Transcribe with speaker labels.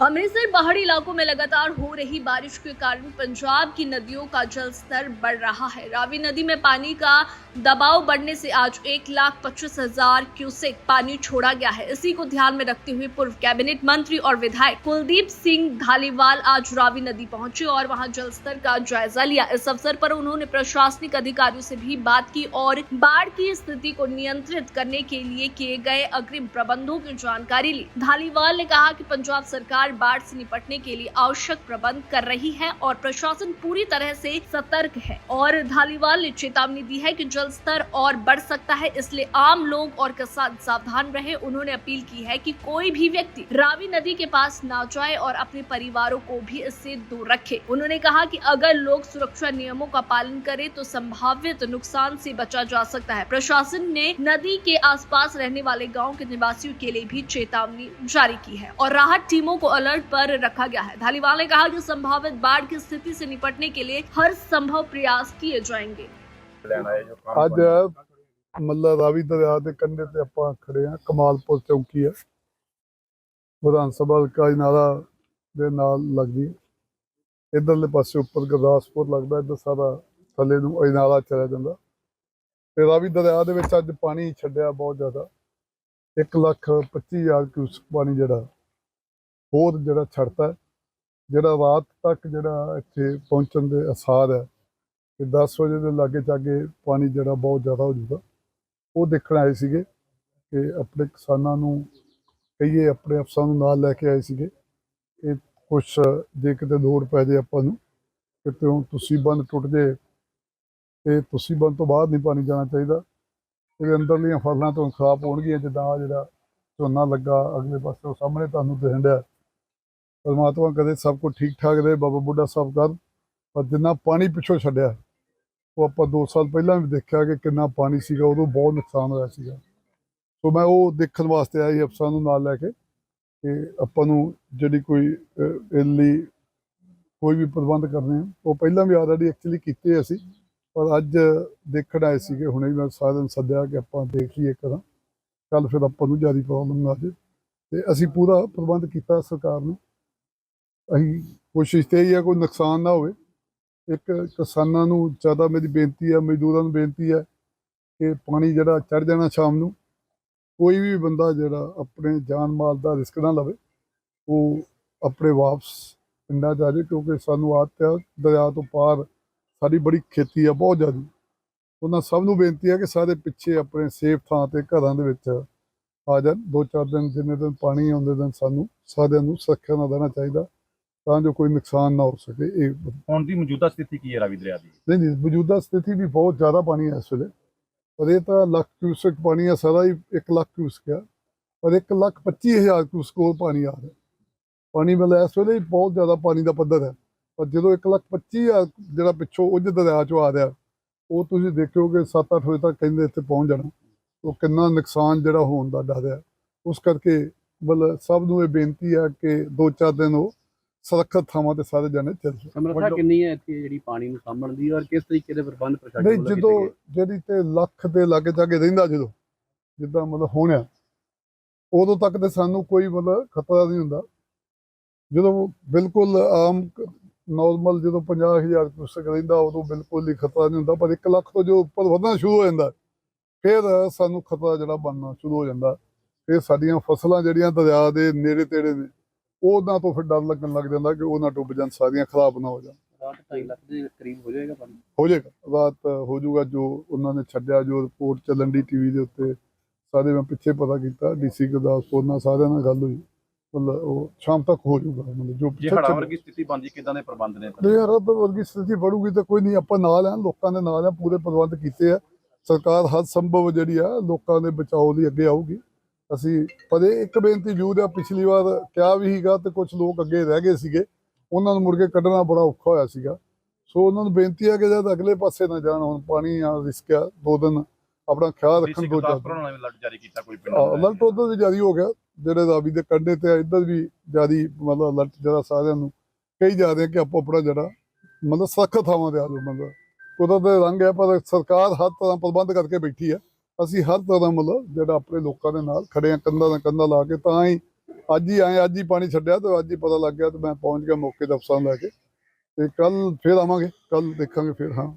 Speaker 1: अमृतसर पहाड़ी इलाकों में लगातार हो रही बारिश के कारण पंजाब की नदियों का जल स्तर बढ़ रहा है। रावी नदी में पानी का दबाव बढ़ने से आज एक लाख पच्चीस हज़ार क्यूसेक पानी छोड़ा गया है। इसी को ध्यान में रखते हुए पूर्व कैबिनेट मंत्री और विधायक कुलदीप सिंह धालीवाल आज रावी नदी पहुँचे और वहाँ जलस्तर का जायजा लिया। इस अवसर पर उन्होंने प्रशासनिक अधिकारियों से भी बात की और बाढ़ की स्थिति को नियंत्रित करने के लिए किए गए अग्रिम प्रबंधों की जानकारी ली। धालीवाल ने कहा की पंजाब सरकार बाढ़ से निपटने के लिए आवश्यक प्रबंध कर रही है और प्रशासन पूरी तरह से सतर्क है। और धालीवाल ने चेतावनी दी है कि जल स्तर और बढ़ सकता है, इसलिए आम लोग और किसान सावधान रहे। उन्होंने अपील की है कि कोई भी व्यक्ति रावी नदी के पास ना जाए और अपने परिवारों को भी इससे दूर रखे। उन्होंने कहा कि अगर लोग सुरक्षा नियमों का पालन करें तो संभावित नुकसान से बचा जा सकता है। प्रशासन ने नदी के आसपास रहने वाले गाँव के निवासियों के लिए भी चेतावनी जारी की है। और राहत टीमों को अलर्ट पर रखा गया है धालीवाल ने कहा कि संभावित बाढ़ की स्थिति से निपटने के लिए हर संभव प्रयास किए जाएंगे
Speaker 2: ਲੈਣ ਆਏ ਜੋ ਕੰਮ
Speaker 3: ਅੱਜ ਮੱਲਾ ਰਾਵੀ ਦਰਿਆ ਦੇ ਕੰਢੇ ਤੇ ਆਪਾਂ ਖੜੇ ਆ ਕਮਾਲਪੁਰ ਚੌਂਕੀ ਆ ਵਿਧਾਨ ਸਭਾ ਹਲਕਾ ਨਾਲਾ ਦੇ ਨਾਲ ਲੱਗਦੀ ਹੈ। ਇੱਧਰਲੇ ਪਾਸੇ ਉੱਪਰ ਗੁਰਦਾਸਪੁਰ ਲੱਗਦਾ ਇੱਧਰ ਸਾਰਾ ਥੱਲੇ ਨੂੰ ਅਜਨਾਲਾ ਚਲਾ ਜਾਂਦਾ ਤੇ ਰਾਵੀ ਦਰਿਆ ਦੇ ਵਿੱਚ ਅੱਜ ਪਾਣੀ ਛੱਡਿਆ ਬਹੁਤ ਜ਼ਿਆਦਾ 1 ਲੱਖ 25 ਹਜ਼ਾਰ ਕਿਊਸਕ ਪਾਣੀ ਜਿਹੜਾ ਹੋਰ ਜਿਹੜਾ ਛੱਡਤਾ ਜਿਹੜਾ ਰਾਤ ਤੱਕ ਜਿਹੜਾ ਇੱਥੇ ਪਹੁੰਚਣ ਦੇ ਅਸਾਰ ਹੈ ਕਿ 10 ਵਜੇ ਦੇ ਲਾਗੇ ਚਾਗੇ ਪਾਣੀ ਜਿਹੜਾ ਬਹੁਤ ਜ਼ਿਆਦਾ ਹੋ ਜੂਗਾ ਉਹ ਦੇਖਣ ਆਏ ਸੀਗੇ ਕਿ ਆਪਣੇ ਕਿਸਾਨਾਂ ਨੂੰ ਕਹੀਏ ਆਪਣੇ ਅਫਸਰਾਂ ਨੂੰ ਨਾਲ ਲੈ ਕੇ ਆਏ ਸੀਗੇ ਕਿ ਕੁਛ ਜੇ ਕਿਤੇ ਲੋੜ ਪੈ ਜੇ ਆਪਾਂ ਨੂੰ ਕਿਤੇ ਤੁਸੀਂ ਬੰਦ ਟੁੱਟ ਜੇ, ਤੇ ਤੁਸੀਂ ਬੰਦ ਤੋਂ ਬਾਅਦ ਨਹੀਂ ਪਾਣੀ ਜਾਣਾ ਚਾਹੀਦਾ। ਇਹਦੇ ਅੰਦਰਲੀਆਂ ਫਸਲਾਂ ਤੋਂ ਖਰਾਬ ਹੋਣਗੀਆਂ ਜਿੱਦਾਂ ਆਹ ਜਿਹੜਾ ਝੋਨਾ ਲੱਗਾ ਅਗਲੇ ਪਾਸੇ, ਉਹ ਸਾਹਮਣੇ ਤੁਹਾਨੂੰ ਦਿਖਣ ਡਿਆ। ਪਰਮਾਤਮਾ ਕਦੇ ਸਭ ਕੁਝ ਠੀਕ ਠਾਕ ਰਹੇ ਬਾਬਾ ਬੁੱਢਾ ਸਾਹਿਬ ਕਰ ਪਰ ਜਿੰਨਾ ਪਾਣੀ ਪਿੱਛੋਂ ਛੱਡਿਆ ਉਹ ਆਪਾਂ 2 ਸਾਲ ਪਹਿਲਾਂ ਵੀ ਦੇਖਿਆ ਕਿ ਕਿੰਨਾ ਪਾਣੀ ਸੀਗਾ ਉਦੋਂ ਬਹੁਤ ਨੁਕਸਾਨ ਹੋਇਆ ਸੀਗਾ। ਸੋ ਮੈਂ ਉਹ ਦੇਖਣ ਵਾਸਤੇ ਆਇਆ ਅਫਸਰਾਂ ਨੂੰ ਨਾਲ ਲੈ ਕੇ ਕਿ ਆਪਾਂ ਨੂੰ ਜਿਹੜੀ ਕੋਈ ਅਹ, ਲਈ ਕੋਈ ਵੀ ਪ੍ਰਬੰਧ ਕਰਨੇ ਆ। ਉਹ ਪਹਿਲਾਂ ਵੀ ਆਲਰੇਡੀ ਐਕਚੁਅਲੀ ਕੀਤੇ ਅਸੀਂ ਪਰ ਅੱਜ ਦੇਖਣ ਆਏ ਸੀਗੇ ਹੁਣੇ ਮੈਂ ਸਾਰਿਆਂ ਨੂੰ ਸੱਦਿਆ ਕਿ ਆਪਾਂ ਦੇਖ ਲਈਏ ਕਰਾਂ ਕੱਲ ਫਿਰ ਆਪਾਂ ਨੂੰ ਜ਼ਿਆਦਾ ਪ੍ਰੋਬਲਮ ਨਾ ਆ ਜੇ ਤੇ ਅਸੀਂ ਪੂਰਾ ਪ੍ਰਬੰਧ ਕੀਤਾ ਸਰਕਾਰ ਨੇ। ਅਸੀਂ ਕੋਸ਼ਿਸ਼ ਤੇ ਹੀ ਆ, ਕੋਈ ਨੁਕਸਾਨ ਨਾ ਹੋਵੇ। ਇੱਕ ਕਿਸਾਨਾਂ ਨੂੰ ਜ਼ਿਆਦਾ ਮੇਰੀ ਬੇਨਤੀ ਹੈ ਮਜ਼ਦੂਰਾਂ ਨੂੰ ਬੇਨਤੀ ਹੈ ਕਿ ਪਾਣੀ ਜਿਹੜਾ ਚੜ ਜਾਣਾ ਸ਼ਾਮ ਨੂੰ, ਕੋਈ ਵੀ ਬੰਦਾ ਜਿਹੜਾ ਆਪਣੇ ਜਾਨ ਮਾਲ ਦਾ ਰਿਸਕ ਨਾ ਲਵੇ, ਉਹ ਆਪਣੇ ਵਾਪਸ ਪਿੰਡਾਂ 'ਚ ਆ ਕਿਉਂਕਿ ਸਾਨੂੰ ਆਦਤ ਹੈ ਦਰਿਆ ਤੋਂ ਪਾਰ ਸਾਡੀ ਬੜੀ ਖੇਤੀ ਆ, ਬਹੁਤ ਜ਼ਿਆਦਾ। ਉਹਨਾਂ ਸਭ ਨੂੰ ਬੇਨਤੀ ਹੈ ਕਿ ਸਾਰੇ ਪਿੱਛੇ ਆਪਣੇ ਸੇਫ ਥਾਂ ਤੇ ਘਰਾਂ ਦੇ ਵਿੱਚ ਆ ਜਾਣ। ਦੋ ਚਾਰ ਦਿਨ ਜਿੰਨੇ ਦਿਨ ਪਾਣੀ ਆਉਂਦੇ ਦਿਨ ਸਾਨੂੰ ਸਾਰਿਆਂ ਨੂੰ ਸੁਰੱਖਿਆ ਨਾਲ ਰਹਿਣਾ ਚਾਹੀਦਾ। ਤਾਂ ਜੋ ਕੋਈ ਨੁਕਸਾਨ ਨਾ ਹੋ ਸਕੇ ਇਹ
Speaker 2: ਹੁਣ ਦੀ ਮੌਜੂਦਾ ਸਥਿਤੀ ਕੀ ਹੈ ਰਾਵੀ ਦਰਿਆ ਦੀ?
Speaker 3: ਨਹੀਂ ਨਹੀਂ ਮੌਜੂਦਾ ਸਥਿਤੀ ਵੀ ਬਹੁਤ ਜ਼ਿਆਦਾ ਪਾਣੀ ਹੈ ਇਸ ਵੇਲੇ। ਪਰ ਇਹ ਤਾਂ ਲੱਖ ਕਿਊਸਕ ਪਾਣੀ ਆ ਸਾਰਾ ਹੀ 1 ਲੱਖ ਕਿਊਸਕ ਆ ਪਰ 1 ਲੱਖ 25 ਹਜ਼ਾਰ ਕਿਊਸਕ ਹੋਰ ਪਾਣੀ ਆ ਰਿਹਾ। ਪਾਣੀ ਮਤਲਬ ਇਸ ਵੇਲੇ ਹੀ ਬਹੁਤ ਜ਼ਿਆਦਾ ਪਾਣੀ ਦਾ ਪੱਧਰ ਹੈ। ਪਰ ਜਦੋਂ 1 ਲੱਖ 25 ਹਜ਼ਾਰ ਜਿਹੜਾ ਪਿੱਛੋਂ ਉੱਜ ਦਰਿਆ ਚੋਂ ਆ ਰਿਹਾ ਉਹ ਤੁਸੀਂ ਦੇਖਿਓਗੇ 7-8 ਵਜੇ ਤੱਕ ਕਹਿੰਦੇ ਇੱਥੇ ਪਹੁੰਚ ਜਾਣਾ। ਉਹ ਕਿੰਨਾ ਨੁਕਸਾਨ ਜਿਹੜਾ ਹੋਣ ਦਾ ਡਰ ਹੈ। ਉਸ ਕਰਕੇ ਮਤਲਬ ਸਭ ਨੂੰ ਇਹ ਬੇਨਤੀ ਹੈ ਕਿ ਦੋ ਚਾਰ ਦਿਨ ਉਹ ਸੁਰੱਖਿਅਤ ਥਾਵਾਂ ਤੇ ਸਾਰੇ ਜਾਣੇ ਚੱਲ ਜਾਣ
Speaker 4: ਸਮਰੱਥਾ ਕਿੰਨੀ ਹੈ ਇੱਥੇ ਜਿਹੜੀ ਪਾਣੀ ਨੂੰ ਸਾਂਭਣ ਦੀ ਔਰ ਕਿਸ ਤਰੀਕੇ ਦੇ ਪ੍ਰਬੰਧ ਪ੍ਰਸ਼ਾਸਨ
Speaker 3: ਨਹੀਂ ਜਦੋਂ? ਜਿਹੜੀ ਤੇ ਲੱਖ ਦੇ ਲਾਗੇ ਜਾਗੇ ਰਹਿੰਦਾ ਜਦੋਂ ਜਿੱਦਾਂ ਮਤਲਬ ਹੋਣਿਆ ਉਦੋਂ ਤੱਕ ਤੇ ਸਾਨੂੰ ਕੋਈ ਮਤਲਬ ਖਤਰਾ ਨਹੀਂ ਹੁੰਦਾ। ਜਦੋਂ ਬਿਲਕੁਲ ਆਮ ਨਾਰਮਲ ਜਦੋਂ 50000 ਕੁਸਕ ਰਹਿੰਦਾ ਉਦੋਂ ਬਿਲਕੁਲ ਹੀ ਖਤਰਾ ਨਹੀਂ ਹੁੰਦਾ ਪਰ 1 ਲੱਖ ਤੋਂ ਜੋ ਉੱਪਰ ਵਧਣਾ ਸ਼ੁਰੂ ਹੋ ਜਾਂਦਾ ਫਿਰ ਸਾਨੂੰ ਖਤਰਾ ਜਿਹੜਾ ਬਣਨਾ ਸ਼ੁਰੂ ਹੋ ਜਾਂਦਾ। ਫਿਰ ਸਾਡੀਆਂ ਫਸਲਾਂ ਜਿਹੜੀਆਂ ਦਰਿਆ ਦੇ ਨੇੜੇ ਤੇੜੇ ਨੇ ਉਹਨਾਂ ਤੋਂ ਫਿਰ ਡਰ ਲੱਗਣ ਲੱਗ ਜਾਂਦਾ ਕਿ ਉਹ ਨਾ ਡੁੱਬ ਜਾਣ ਸਾਰੀਆਂ ਖਰਾਬ ਨਾ ਹੋ ਜਾਣ।
Speaker 4: ਰਾਤ 2.5 ਲੱਖ ਦੇ ਕਰੀਬ ਹੋ ਜਾਏਗਾ ਪਾਣੀ
Speaker 3: ਹੋ ਜਾਏਗਾ। ਰਾਤ ਹੋ ਜਾਊਗਾ ਜੋ ਉਹਨਾਂ ਨੇ ਛੱਡਿਆ ਜੋ ਰਿਪੋਰਟ ਚੱਲਣ ਦੀ ਟੀਵੀ ਦੇ ਉੱਤੇ। ਸਾਰੇ ਮੈਂ ਪਿੱਛੇ ਪਤਾ ਕੀਤਾ ਡੀਸੀ ਗੁਰਦਾਸਪੁਰ ਨਾਲ ਸਾਰਿਆਂ ਨਾਲ ਗੱਲ ਹੋਈ। ਮਤਲਬ ਉਹ ਸ਼ਾਮ ਤੱਕ ਹੋ ਜਾਊਗਾ ਮਤਲਬ ਜੋ
Speaker 2: ਜੇ
Speaker 3: ਚੱਲ-
Speaker 2: ਵਰਗੀ ਸਥਿਤੀ ਬਣਦੀ ਕਿਦਾਂ ਦੇ ਪ੍ਰਬੰਧ ਨੇ?
Speaker 3: ਨਹੀਂ ਯਾਰ ਉਹ ਵਰਗੀ ਸਥਿਤੀ ਬਣੂਗੀ ਤਾਂ ਕੋਈ ਨਹੀਂ ਆਪਾਂ ਨਾਲ ਆ ਲੋਕਾਂ ਦੇ ਨਾਲ ਆ ਪੂਰੇ ਪ੍ਰਬੰਧ ਕੀਤੇ ਆ। ਸਰਕਾਰ ਹਰ ਸੰਭਵ ਜਿਹੜੀ ਆ ਲੋਕਾਂ ਦੇ ਬਚਾਓ ਲਈ ਅੱਗੇ ਆਊਗੀ। ਅਸੀਂ ਪਰ ਇਹ ਇੱਕ ਬੇਨਤੀ ਜ਼ਰੂਰ ਆ ਪਿਛਲੀ ਵਾਰ ਕਿਹਾ ਵੀ ਸੀਗਾ ਤੇ ਕੁਝ ਲੋਕ ਅੱਗੇ ਰਹਿ ਗਏ ਸੀਗੇ। ਉਹਨਾਂ ਨੂੰ ਮੁੜ ਕੇ ਕੱਢਣਾ ਬੜਾ ਔਖਾ ਹੋਇਆ ਸੀਗਾ। ਸੋ ਉਹਨਾਂ ਨੂੰ ਬੇਨਤੀ ਆ ਕਿ ਜਦ ਅਗਲੇ ਪਾਸੇ ਨਾ ਜਾਣ ਹੁਣ ਪਾਣੀ ਆ ਰਿਸਕ ਆ ਦੋ ਦਿਨ ਆਪਣਾ ਖਿਆਲ ਰੱਖਣ ਦੋ
Speaker 2: ਨੇ ਅਲਰਟ ਜਾਰੀ ਕੀਤਾ ਕੋਈ ਪਿੰਡਾਂ ਦਾ
Speaker 3: ਅਲਰਟ ਉਧਰ ਵੀ ਜਾਰੀ ਹੋ ਗਿਆ ਜਿਹੜੇ ਰਾਵੀ ਦੇ ਕੰਢੇ ਤੇ ਇੱਧਰ ਵੀ ਜਾਰੀ ਮਤਲਬ ਅਲਰਟ ਜਿਹੜਾ ਸਾਰਿਆਂ ਨੂੰ ਕਹੀ ਜਾ ਰਹੇ ਕਿ ਆਪੋ ਆਪਣਾ ਜਿਹੜਾ ਮਤਲਬ ਸਖਤ ਥਾਵਾਂ ਤੇ ਆ ਜਾਓ ਮਤਲਬ ਉਹਦਾ ਤੇ ਰੰਗ ਹੈ ਪਰ ਸਰਕਾਰ ਹਰ ਤਰ੍ਹਾਂ ਪ੍ਰਬੰਧ ਕਰਕੇ ਬੈਠੀ ਹੈ। ਅਸੀਂ ਹਰ ਤਰ੍ਹਾਂ ਮਤਲਬ ਜਿਹੜਾ ਆਪਣੇ ਲੋਕਾਂ ਦੇ ਨਾਲ ਖੜੇ ਆ, ਕੰਧਾਂ ਦਾ ਕੰਧਾਂ ਲਾ ਕੇ ਤਾਂ ਹੀ ਅੱਜ ਹੀ ਆਏ, ਅੱਜ ਹੀ ਪਾਣੀ ਛੱਡਿਆ ਤੇ ਅੱਜ ਹੀ ਪਤਾ ਲੱਗ ਗਿਆ ਤੇ ਮੈਂ ਪਹੁੰਚ ਗਿਆ ਮੌਕੇ ਤੇ ਅਫਸਰਾਂ ਲੈ ਕੇ ਤੇ ਕੱਲ ਫੇਰ ਆਵਾਂਗੇ ਕੱਲ ਦੇਖਾਂਗੇ ਫਿਰ, ਹਾਂ।